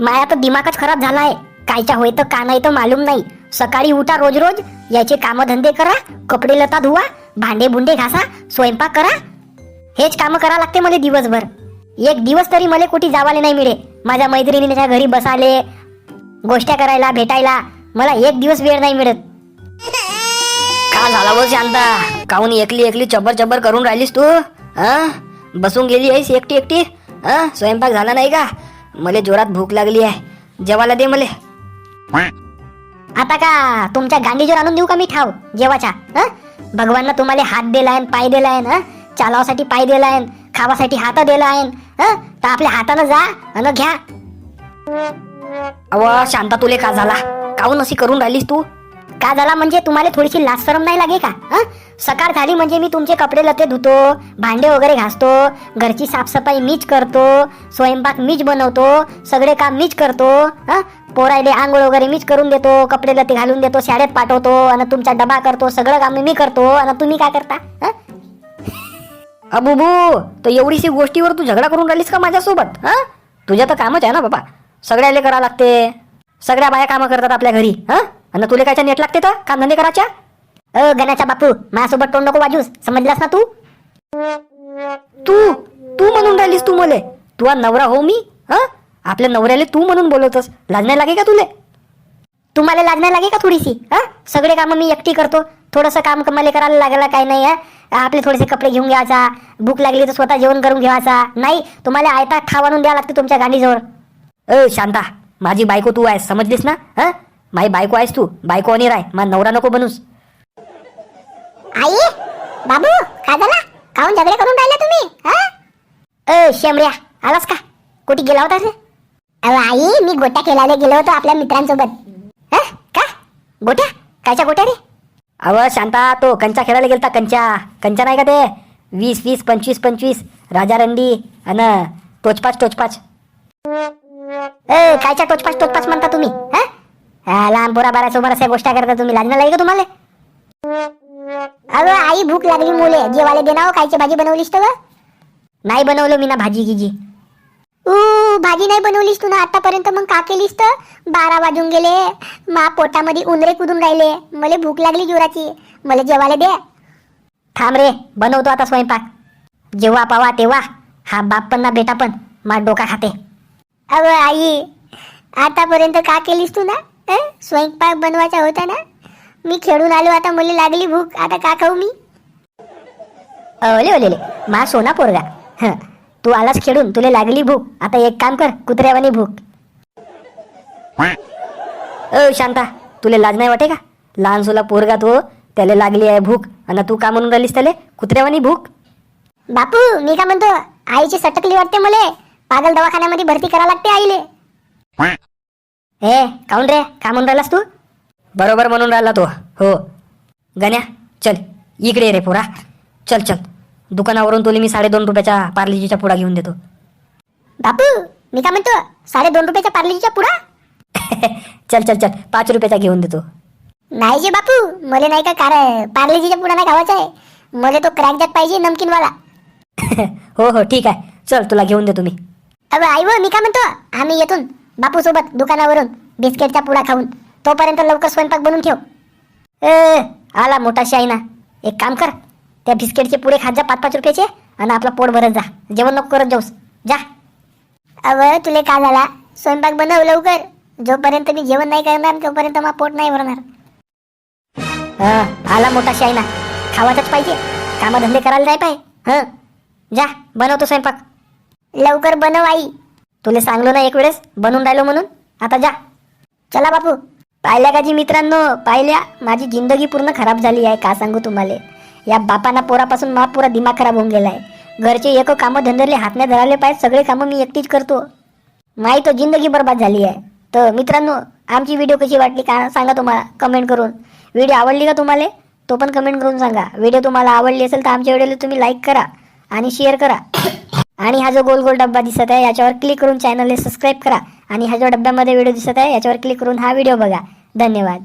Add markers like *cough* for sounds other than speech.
माया तर दिमागच खराब झालाय. कायच्या होय तर का नाही तर मालूम नाही. सकाळी उठा रोज रोज याचे कामधंदे करा कपडे लता धुवा भांडे भुंडे घासा स्वयंपाक करा. हेच काम करा लागते मला दिवसभर. एक दिवस तरी मला कुठे जावाले नाही मिळे. माझ्या मैत्रिणीच्या घरी बसाले गोष्ट्या करायला भेटायला. मला एक दिवस वेळ नाही मिळत. का झाला बस शांता? काहून एकली एकली चबर चबर करून राहिलीस तू? हा बसून गेली आहेस एकटी एकटी? हा स्वयंपाक झाला नाही का? मले जोरात भूक लागली आहे जेवायला दे मले आता का तुमच्या गांडीजोर आणून देऊ का मी ठाव जेवाच्या हं? तुम्हाला हात दिलाय पाय दिलाय हं? चालावासाठी पाय दिलाय खावासाठी हात दिलाय हं? तर आपल्या हातानं जा अन घ्या अव शांता तुले का झाला काऊन अशी करून राहिलीस तू का झाला म्हणजे तुम्हाला थोडीशी लाज शरम नाही लागे का सकाळ झाली म्हणजे मी तुमचे कपडे लते धुतो भांडे वगैरे घासतो घरची साफसफाई मीच करतो स्वयंपाक मीच बनवतो सगळे काम मीच करतो हं? पोरायले आंघोळ वगैरे मीच करून देतो कपडे लते घालून देतो शाळेत पाठवतो आणि तुमचा डबा करतो सगळं काम मी करतो आणि तुम्ही काय करता हं? अबुबू तर एवढीशी गोष्टीवर तू झगडा करून राहिलीस का माझ्यासोबत हा तुझ्या तर कामच आहे ना बाबा सगळ्याले करावं लागते सगळ्या बाया कामं करतात आपल्या घरी हा आणि तुला कायच्या नेट लागते तर? काम धंदे करायच्या? अ गण्याचा बापू माझ्यासोबत तोंड नको वाजूस. समजलास ना तू? तू? तू म्हणून राहिलीस तू मले. तू नवरा हो मी हा? आपल्या नवऱ्याला तू म्हणून बोलवतस. लाज नाही लागे का तुले? तुम्हाला लागणार लागे का थोडीशी हा? सगळे कामं मी एकटी करतो. थोडंसं काम मला करायला लागला काय नाही हा? आपले थोडेसे कपडे घेऊन घ्यायचा. भूक लागली तर स्वतः जेवण करून घ्यायचा. नाही तुम्हाला आयता खावानून आणून द्यावं लागते तुमच्या गांडीजवळ. अ शांता माझी बायको तू आहेस समजलीस ना हा? माझी बायको आहेस तू. बायको आणि राय. माझा नवरा नको बनूस. आई बाबू काय झाला? काहून झगडे करून राहिले तुम्ही? हा? अ शेमड्या आलास का? कुठे गेला होता अहो आई मी गोट्या खेळायला गेलो होतो आपल्या मित्रांसोबत. हा? का? गोट्या? कायच्या गोट्या रे? अव शांता तो कंचा खेळायला गेलता कंचा. कंचा नाही का ते? वीस वीस पंचवीस पंचवीस. राजा रंडी अन टोचपाच टोचपाच. ए कायच्या टोचपाच टोचपाच म्हणता तुम्ही. हा? हा लहान पोरा बारासोबत अशा गोष्टी करता तुम्ही. लागणार नाही का तुम्हाला? अगं आई भूक लागली मुले. जेवायला देणार हो, कायची भाजी बनवलीस तर नाही बनवलं मी ना भाजी गिजी. ऊ भाजी नाही बनवलीस तू ना आतापर्यंत? मग का केलीस तर? बारा वाजून गेले. मा पोटामध्ये उंदरे कुदून राहिले. मला भूक लागली जोराची मला जेवायला दे. थांब रे बनवतो आता स्वयंपाक. जेव्हा पावा तेव्हा. हा बाप पण ना बेटा पण. मा डोका खाते. अगं आई आतापर्यंत का केलीस तू ना? स्वयंपाक बनवायचा होता ना? मी खेळून आलो आता मला लागली भूक. आता का खाऊ मी? ओले ओले मा सोना पोरगा. हं. तू आलास खेळून तुला लागली भूक. आता एक काम कर कुत्र्यावानी भूक. *laughs* अ शांता तुला लाज नाही वाटे का? लहान सोला पोरगा तो त्याला लागली आहे भूक. आणि तू का म्हणून राहिलीस त्याले? कुत्र्यावानी भूक. बापू मी का म्हणतो आईची सटकली वाटते मले. पागल दवाखान्यामध्ये भरती करा लागते आईले. *laughs* *laughs* हे काऊन रे? का म्हणून राहिलास तू? बरोबर म्हणून राहिला तो. हो. गण्या चल. इकडे ये रे पोरा. चल चल. दुकानावरून तुला मी साडेदोन रुपयाच्या पार्लेजीच्या पुडा घेऊन देतो. बापू मी का म्हणतो? साडे दोन रुपयाच्या पार्लीच्या पुडा? *laughs* चल चल चल. पाच रुपयाचा घेऊन देतो. नाही जे बापू मला नाही का कार पार्लेजीच्या पुडा नाही खावायचा आहे. मला तो क्रॅक जॅक पाहिजे नमकीनवाला. *laughs* हो हो. ठीक आहे. चल तुला घेऊन देतो मी. अगं आई व मी का म्हणतो? आम्ही येतून बापू सोबत दुकानावरून बिस्किटचा पुडा खाऊन तोपर्यंत लवकर स्वयंपाक बनवून ठेव. ए आला मोठा शाईना एक काम कर त्या बिस्किटचे पुडे खात जा पाच पाच रुपयाचे आणि आपला पोट भरत जा. जेवण नको करत जाऊस. जा. अव तुले का झाला? स्वयंपाक बनव लवकर. जोपर्यंत मी जेवण नाही करणार तोपर्यंत मग पोट नाही भरणार. आला मोठा शाईना खावाचाच पाहिजे. कामधंदे करायला नाही पाहिजे हं? जा बनवतो स्वयंपाक. लवकर बनव आई. तुला सांगलो ना एक वेळेस बनून राहिलो म्हणून? आता जा. चला बापू. पाहिल्या का जी मित्रांनो? पाहिल्या. माझी जिंदगी पूर्ण खराब झाली आहे का सांगू तुम्हाला? या बापाना पोरापासून मा पुरा दिमाग खराब होऊन गेला आहे घरचे एक कामं धंदरले हातने धराले पाहिजे सगळे कामं मी एकटीच करतो. माही तो जिंदगी बर्बाद झाली आहे. तर मित्रांनो आमची व्हिडिओ कशी वाटली का सांगा तुम्हाला कमेंट करून. व्हिडिओ आवडली का तुम्हाला? तो पण कमेंट करून सांगा. व्हिडिओ तुम्हाला आवडली असेल तर आमच्या व्हिडिओला तुम्ही लाईक करा आणि शेअर करा. आणि हा जो गोल गोल डब्बा दिसत आहे याच्यावर क्लिक करून चॅनलला सबस्क्राईब करा. आणि हा जो डब्यामध्ये व्हिडिओ दिसत आहे याच्यावर क्लिक करून हा व्हिडिओ बघा. धन्यवाद.